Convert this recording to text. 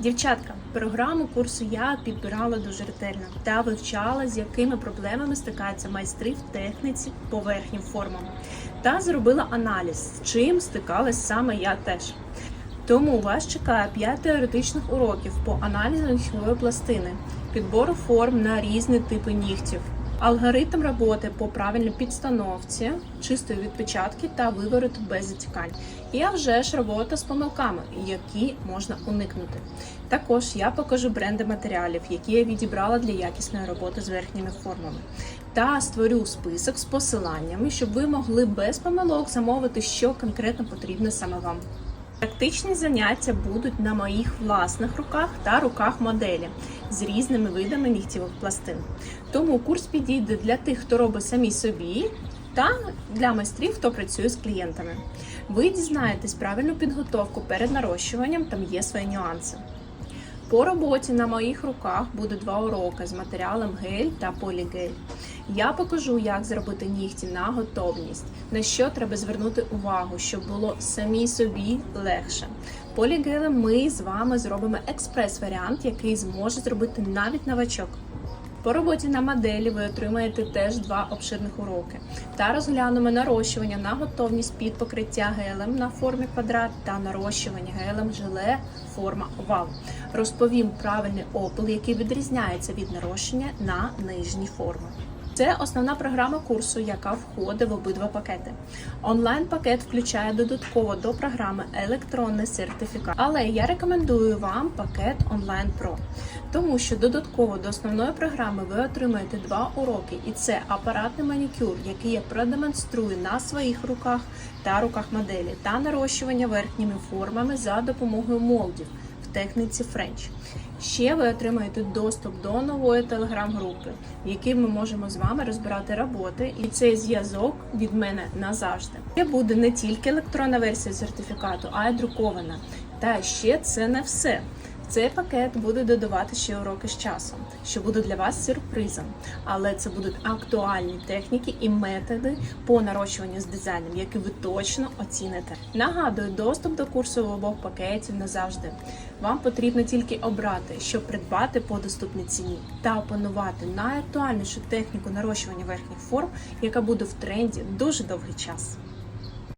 Дівчатка, програму курсу я підбирала дуже ретельно та вивчала, з якими проблемами стикаються майстри в техніці поверхнім формам. Та зробила аналіз, з чим стикалась саме я теж. Тому вас чекає 5 теоретичних уроків по аналізу нігтєвої пластини, підбору форм на різні типи нігтів, алгоритм роботи по правильній підстановці, чистої відпечатки та вивороту без затікань. І а вже ж робота з помилками, які можна уникнути. Також я покажу бренди матеріалів, які я відібрала для якісної роботи з верхніми формами. Та створю список з посиланнями, щоб ви могли без помилок замовити, що конкретно потрібно саме вам. Практичні заняття будуть на моїх власних руках та руках моделі з різними видами нігтєвих пластин. Тому курс підійде для тих, хто робить самі собі, та для майстрів, хто працює з клієнтами. Ви дізнаєтесь правильну підготовку перед нарощуванням, там є свої нюанси. По роботі на моїх руках буде два уроки з матеріалом гель та полігель. Я покажу, як зробити нігті на готовність, на що треба звернути увагу, щоб було самі собі легше. Полігелем ми з вами зробимо експрес-варіант, який зможе зробити навіть новачок. По роботі на моделі ви отримаєте теж два обширних уроки та розглянемо нарощування на готовність під покриття гелем на формі квадрат та нарощування гелем желе форма овал. Розповім правильний опил, який відрізняється від нарощення на нижні форми. Це основна програма курсу, яка входить в обидва пакети. Онлайн-пакет включає додатково до програми електронний сертифікат, але я рекомендую вам пакет Онлайн Pro, тому що додатково до основної програми ви отримаєте два уроки, і це апаратний манікюр, який я продемонструю на своїх руках та руках моделі, та нарощування верхніми формами за допомогою молдів в техніці French. Ще ви отримаєте доступ до нової телеграм-групи, в якій ми можемо з вами розбирати роботи, і цей зв'язок від мене назавжди. Це буде не тільки електронна версія сертифікату, а й друкована. Та ще це не все. Цей пакет буде додавати ще уроки з часом, що буде для вас сюрпризом. Але це будуть актуальні техніки і методи по нарощуванню з дизайном, які ви точно оціните. Нагадую, доступ до курсу в обох пакетів назавжди. Вам потрібно тільки обрати, щоб придбати по доступній ціні та опанувати найактуальнішу техніку нарощування верхніх форм, яка буде в тренді дуже довгий час.